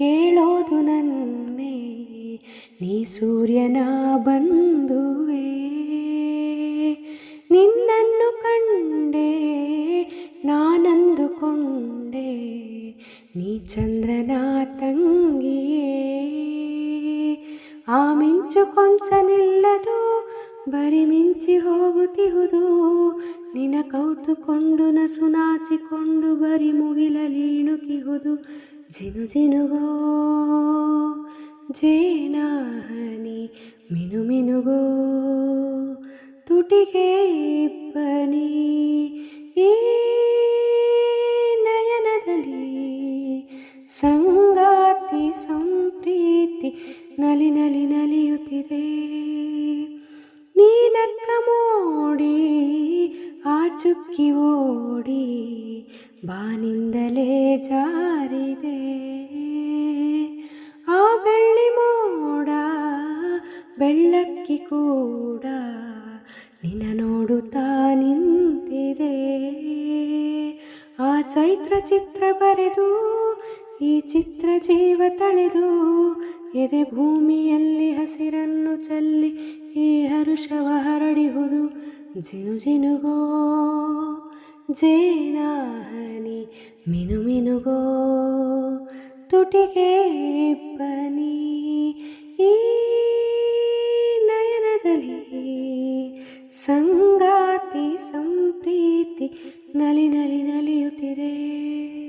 ಕೇಳೋದು ನನ್ನೇ ನೀ ಸೂರ್ಯನ ಬಂಧುವೆ ನಿನ್ನನ್ನು ಕಂಡೆ ನಾನಂದುಕೊಂಡೆ ನೀ ಚಂದ್ರನ ತಂಗಿಯೇ ಆ ಮಿಂಚು ಕೊಂಚ ನಿಲ್ಲದು ಬರಿಮಿಂಚಿ ಹೋಗುತ್ತಿಹುದು ನಿನ ಕೌತುಕೊಂಡು ನಸು ನಾಚಿಕೊಂಡು ಬರಿ ಮುಗಿಲಲೀಣುಕಿಹುದು ಜಿನು ಜಿನುಗೋ, ಜೇನಾಹನಿ ಮಿನು ಮಿನುಗೋ. ತುಟಿಗೆ ಇಬ್ಬನಿ ಈ ನಯನದಲ್ಲಿ ಸಂಗಾತಿ ಸಂಪ್ರೀತಿ ನಲಿ ನಲಿ ನಲಿಯುತ್ತಿದೆ. ಚುಕ್ಕಿ ಓಡಿ ಬಾನಿಂದಲೇ ಜಾರಿದೆ. ಆ ಬೆಳ್ಳಿ ಮೋಡ ಬೆಳ್ಳಕ್ಕಿ ಕೂಡ ನಿನ್ನ ನೋಡುತ್ತಾ ನಿಂತಿದೆ. ಆ ಚೈತ್ರ ಚಿತ್ರ ಬರೆದು, ಈ ಚಿತ್ರ ಜೀವ ತಳೆದು, ಎದೆ ಭೂಮಿಯಲ್ಲಿ ಹಸಿರನ್ನು ಚೆಲ್ಲಿ ಈ ಹರುಷವ ಹರಡಿಹುದು. ಜಿನು ಜಿನುಗೋ ಜೇನಾಹನಿ ಮಿನು ಮಿನುಗೋ ತುಟಿಗೆ ಬನಿ ಈ ನಯನದಲ್ಲಿ ಸಂಗಾತಿ ಸಂಪ್ರೀತಿ ನಲಿ ನಲಿ ನಲಿಯುತ್ತಿದೆ.